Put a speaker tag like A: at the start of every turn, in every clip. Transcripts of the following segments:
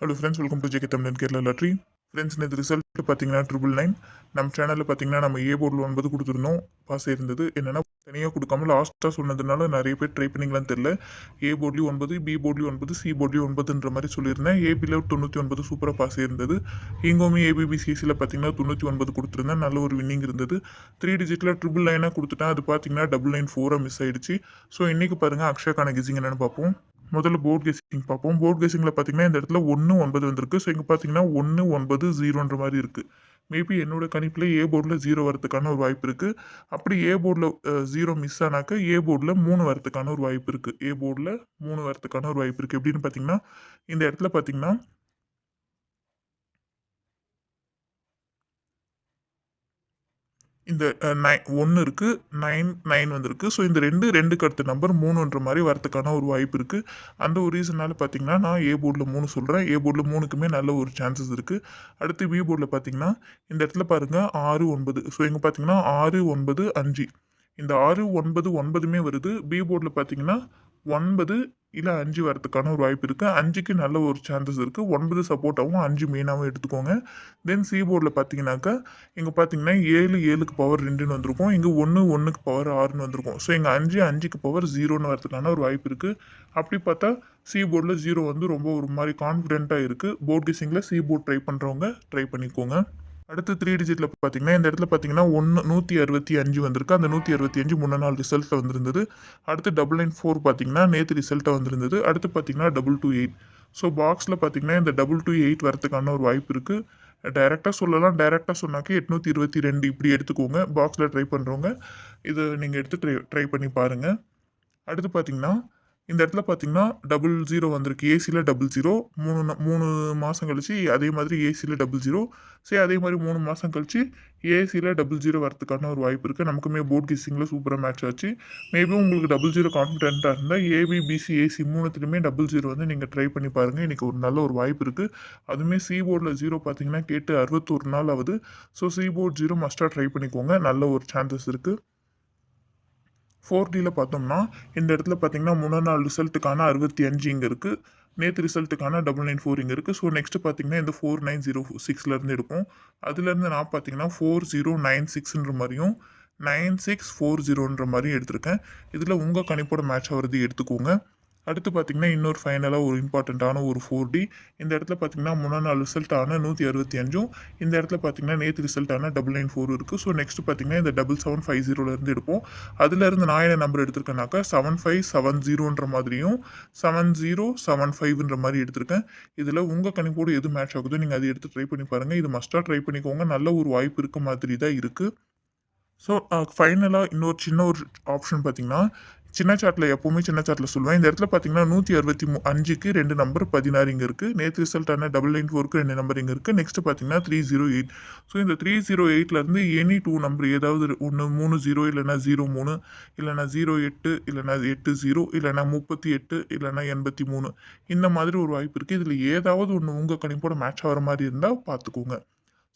A: Hello friends welcome to JK Tamilan Kerala lottery friends இந்த result பார்த்தீங்கன்னா triple nine நம்ம சேனலில் பார்த்தீங்கன்னா நம்ம ஏ போர்டில் ஒன்பது கொடுத்துருந்தோம். பாஸ் இருந்தது என்னென்னா தனியாக கொடுக்காம லாஸ்ட்டாக சொன்னதுனால நிறைய பேர் ட்ரை பண்ணிங்களான்னு தெரில ஏ போர்ட்லேயும் ஒன்பது பி போர்ட்லேயும் ஒன்பது சி போர்ட்லேயும் ஒன்பதுன்ற மாதிரி சொல்லியிருந்தேன். ஏபியில் தொண்ணூற்றி ஒன்பது சூப்பராக பாஸ் இருந்தது இங்கோமே ஏபிபிசிஎஸ்சியில் பார்த்தீங்கன்னா தொண்ணூற்றி ஒன்பது கொடுத்துருந்தேன். நல்ல ஒரு வின்னிங் இருந்தது. த்ரீ டிஜிட்டில் ட்ரிபிள் லைனாக கொடுத்துட்டேன். அது பார்த்தீங்கன்னா டபுள் லைன் ஃபோராக மிஸ் ஆகிடுச்சு ஸோ இன்றைக்கி பாருங்கள் அக்ஷாக்கான கிசிங் என்னென்னு பார்ப்போம். முதல்ல போர்ட் கெஸிங் பார்ப்போம். போர்ட் கெஸிங்கில் பார்த்தீங்கன்னா இந்த இடத்துல ஒன்று ஒன்பது வந்திருக்கு. ஸோ இங்கே பார்த்தீங்கன்னா ஒன்று ஒன்பது ஜீரோன்ற மாதிரி இருக்குது மேபி என்னோட கணிப்பில் ஏ போர்டில் ஜீரோ வரதுக்கான ஒரு வாய்ப்பு இருக்குது அப்படி ஏ போர்டில் ஜீரோ மிஸ் ஆனாக்க ஏ போர்டில் மூணு வரத்துக்கான ஒரு வாய்ப்பு இருக்குது ஏ போர்டில் மூணு வரத்துக்கான ஒரு வாய்ப்பு இருக்குது எப்படின்னு பார்த்தீங்கன்னா இந்த இடத்துல பார்த்தீங்கன்னா இந்த நை ஒன்று இருக்குது நைன் நைன் வந்திருக்கு. ஸோ இந்த ரெண்டு ரெண்டுக்கு அடுத்த நம்பர் மூணுன்ற மாதிரி வரதுக்கான ஒரு வாய்ப்பு இருக்குது அந்த ஒரு ரீசனால் பார்த்தீங்கன்னா நான் ஏ போர்டில் மூணு சொல்கிறேன் ஏ போர்டில் மூணுக்குமே நல்ல ஒரு சான்சஸ் இருக்குது அடுத்து பி போர்டில் பார்த்தீங்கன்னா இந்த இடத்துல பாருங்கள் ஆறு ஒன்பது. ஸோ இங்கே பார்த்தீங்கன்னா ஆறு ஒன்பது அஞ்சு. இந்த ஆறு ஒன்பது ஒன்பதுமே வருது. பி போர்டில் பார்த்தீங்கன்னா ஒன்பது இல்லை அஞ்சு வரதுக்கான ஒரு வாய்ப்பு இருக்குது அஞ்சுக்கு நல்ல ஒரு சான்சஸ் இருக்குது ஒன்பது சப்போர்ட்டாகவும் அஞ்சு மெயினாகவும் எடுத்துக்கோங்க. தென் சி போர்டில் பார்த்தீங்கன்னாக்கா இங்கே பார்த்தீங்கன்னா ஏழு ஏழுக்கு பவர் ரெண்டுன்னு வந்திருக்கும். இங்கே ஒன்று ஒன்றுக்கு பவர் ஆறுன்னு வந்திருக்கும். ஸோ இங்கே அஞ்சு அஞ்சுக்கு பவர் ஜீரோன்னு வரதுக்கான ஒரு வாய்ப்பு இருக்குது அப்படி பார்த்தா சி போர்டில் ஜீரோ வந்து ரொம்ப ஒரு மாதிரி கான்ஃபிடென்ட்டாக இருக்குது போர்ட் கிசிங்கில் சி போர்ட் ட்ரை பண்ணுறவங்க ட்ரை பண்ணிக்கோங்க. அடுத்து த்ரீ டிஜிட்டில் பார்த்தீங்கன்னா இந்த இடத்துல பார்த்தீங்கன்னா ஒன்று நூற்றி அறுபத்தி அஞ்சு வந்திருக்கு. அந்த நூற்றி அறுபத்தி அஞ்சு முன்ன நாள் ரிசல்ட்டில் வந்திருந்தது. அடுத்து டபுள் நைன் ஃபோர் பார்த்தீங்கன்னா நேற்று ரிசல்ட்டாக வந்திருந்தது. அடுத்து பார்த்தீங்கன்னா டபுள் டூ எயிட் ஸோ பாக்ஸில் பார்த்தீங்கன்னா இந்த டபுள் டூ எயிட் வரதுக்கான ஒரு வாய்ப்பு இருக்குது டைரெக்டாக சொல்லலாம். டைரெக்டாக சொன்னாக்கே எட்நூற்றி இருபத்தி ரெண்டு இப்படி எடுத்துக்கோங்க. பாக்ஸில் ட்ரை பண்ணுறவங்க இதை நீங்கள் எடுத்து ட்ரை ட்ரை பண்ணி பாருங்கள் அடுத்து பார்த்தீங்கன்னா இந்த இடத்துல பார்த்தீங்கன்னா டபுள் ஜீரோ வந்திருக்கு. ஏசியில் டபுள் ஜீரோ மூணு மூணு மாதம் கழிச்சு அதே மாதிரி ஏசியில் டபுள் ஜீரோ சரி அதே மாதிரி மூணு மாதம் கழிச்சு ஏசியில் டபுள் ஜீரோ வரதுக்கான ஒரு வாய்ப்பு இருக்குது நமக்குமே போர்ட் கிஸிங்கில் சூப்பராக மேட்ச் ஆச்சு. மேபி உங்களுக்கு டபுள் ஜீரோ கான்ஃபிடென்ட்டாக இருந்தால் ஏபி பிசி ஏசி மூணுத்துலையுமே டபுள் ஜீரோ வந்து நீங்கள் ட்ரை பண்ணி பாருங்கள் இன்றைக்கி ஒரு நல்ல ஒரு வாய்ப்பு இருக்குது அதுவுமே சி போர்டில் ஜீரோ பார்த்தீங்கன்னா கேட்டு அறுபத்தொரு நாள் ஆகுது. ஸோ சி போர்ட் ஜீரோ மஸ்ட்டாக ட்ரை பண்ணிக்கோங்க. நல்ல ஒரு சான்சஸ் இருக்குது ஃபோர் டியில் பார்த்தோம்னா இந்த இடத்துல பார்த்தீங்கன்னா முன்னா நாள் ரிசல்ட்டுக்கான அறுபத்தி அஞ்சு இங்கே இருக்குது நேற்று ரிசல்ட்டுக்கான டபுள் நைன் ஃபோர் இங்கே இருக்குது ஸோ நெக்ஸ்ட்டு பார்த்தீங்கன்னா இந்த ஃபோர் நைன் ஜீரோ சிக்ஸ்லேருந்து இருக்கும் அதுலேருந்து நான் பார்த்தீங்கன்னா ஃபோர் ஜீரோ நைன் சிக்ஸ்ன்ற மாதிரியும் நைன் சிக்ஸ் ஃபோர் ஜீரோன்ற மாதிரியும் எடுத்திருக்கேன். இதில் உங்கள் கணிப்போட மேட்ச் ஆகிறது எடுத்துக்கோங்க. அடுத்து பார்த்தீங்கன்னா இன்னொரு ஃபைனலாக ஒரு இம்பார்ட்டண்ட்டான ஒரு ஃபோர் டி இந்த இடத்துல பார்த்தீங்கன்னா முன்னா நாள் ஆன நூற்றி அறுபத்தி அஞ்சும் இந்த இடத்துல பார்த்தீங்கன்னா நேற்று ரிசல்ட் ஆன டபுள் நைன் ஃபோர் இருக்குது ஸோ நெக்ஸ்ட் பார்த்தீங்கன்னா இந்த டபுள் செவன் ஃபைவ் ஜீரோலேருந்து எடுப்போம். அதுலேருந்து நான் என்ன நம்பர் எடுத்திருக்கேனாக்கா செவன் ஃபைவ் செவன் ஜீரோன்ற மாதிரியும் செவன் ஜீரோ செவன் ஃபைவ்ன்ற மாதிரி எடுத்திருக்கேன். இதில் உங்கள் கணிப்போடு எது மேட்ச் ஆகுதோ நீங்கள் அதை எடுத்து ட்ரை பண்ணி பாருங்கள் இது மஸ்ட்டாக ட்ரை பண்ணிக்கோங்க. நல்ல ஒரு வாய்ப்பு இருக்க மாதிரி தான் இருக்குது ஸோ ஃபைனலாக இன்னொரு சின்ன ஒரு ஆப்ஷன் பார்த்தீங்கன்னா சின்ன சாட்டில் எப்போவுமே சின்ன சாட்டில் சொல்லுவேன். இந்த இடத்துல பார்த்தீங்கன்னா நூற்றி அறுபத்தி மூ அஞ்சுக்கு ரெண்டு நம்பர் பதினாறு இங்கே இருக்குது நேற்று ரிசல்ட் ரிசல்ட்டான டபுள் நைன் ஃபோருக்கு ரெண்டு நம்பர் இங்கே இருக்குது நெக்ஸ்ட் பார்த்தீங்கன்னா த்ரீ ஜீரோ எயிட் ஸோ இந்த த்ரீ ஜீரோ எயிட்லேருந்து எனி டூ நம்பர் ஏதாவது ஒன்று மூணு ஜீரோ இல்லைனா ஜீரோ மூணு இல்லைனா ஜீரோ எட்டு இல்லைனா எட்டு ஜீரோ இல்லைனா முப்பத்தி எட்டு இல்லைனா எண்பத்தி மூணு. இந்த மாதிரி ஒரு வாய்ப்பு இருக்குது இதில் ஏதாவது ஒன்று உங்கள் கணிப்போட மேட்ச் ஆகிற மாதிரி இருந்தால் பார்த்துக்கோங்க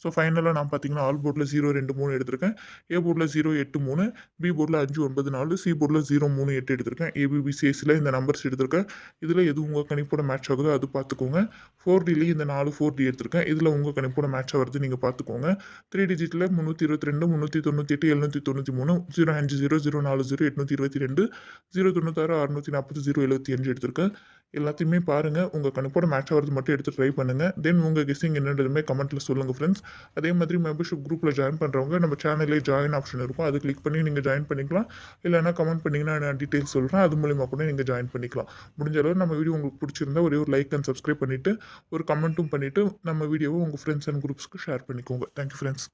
A: ஸோ ஃபைனலாக நான் பார்த்தீங்கன்னா ஆல் போர்டில் ஜீரோ ரெண்டு மூணு எடுத்திருக்கேன். ஏ போர்டில் ஜீரோ எட்டு மூணு. பி போர்டில் அஞ்சு ஒன்பது நாலு. சி போர்டில் ஜீரோ மூணு எட்டு எடுத்திருக்கேன். ஏபிபிசிஎஸ்சியில் இந்த நம்பர்ஸ் எடுத்திருக்கேன். இதில் எது உங்கள் கணிப்போட மேட்ச் ஆகுதோ அது பார்த்துக்கோங்க ஃபோர் டிலேயும் இந்த நாலு ஃபோர் டி எடுத்திருக்கேன். இதில் உங்கள் கணிப்போட மேட்ச் ஆகிறது நீங்கள் பார்த்துக்கோங்க த்ரீ டிஜிட்டில் முந்நூற்றி இருபத்தி ரெண்டு முந்நூற்றி தொண்ணூற்றி எட்டு எழுநூற்றி தொண்ணூற்றி மூணு ஜீரோ அஞ்சு ஜீரோ ஜீரோ நாலு ஜீரோ எட்நூற்றி இருபத்தி ரெண்டு ஜீரோ தொண்ணூத்தாறு அறுநூற்றி நாற்பது ஜீரோ எழுபத்தி அஞ்சு எடுத்திருக்கேன். எல்லாத்தையுமே பாருங்கள் உங்கள் கணக்கோட மேட்ச் ஆகிறது மட்டும் எடுத்து ட்ரை பண்ணுங்கள் தென் உங்கள் கெஸ்ஸிங் என்னன்றதுமே கமெண்ட்டில் சொல்லுங்கள் ஃப்ரெண்ட்ஸ் அதே மாதிரி மெம்பர்ஷிப் குரூப்பில் ஜாயின் பண்ணுறவங்க நம்ம சேனல்லே ஜாயின் ஆப்ஷன் இருக்கும். அது கிளிக் பண்ணி நீங்கள் ஜாயின் பண்ணிக்கலாம். இல்லைனா கமெண்ட் பண்ணிங்கன்னா நான் டீட்டெயில்ஸ் சொல்கிறேன் அது மூலிமா கூட நீங்கள் ஜாயின் பண்ணிக்கலாம். முடிஞ்ச அளவு நம்ம வீடியோ உங்களுக்கு பிடிச்சிருந்தா ஒரே ஒரு லைக் அண்ட் சப்ஸ்கிரைப் பண்ணிவிட்டு ஒரு கமெண்ட்டும் பண்ணிவிட்டு நம்ம வீடியோவை உங்கள் ஃப்ரெண்ட்ஸ் அண்ட் குரூப்ஸ்க்கு ஷேர் பண்ணிக்கோங்க. Thank you friends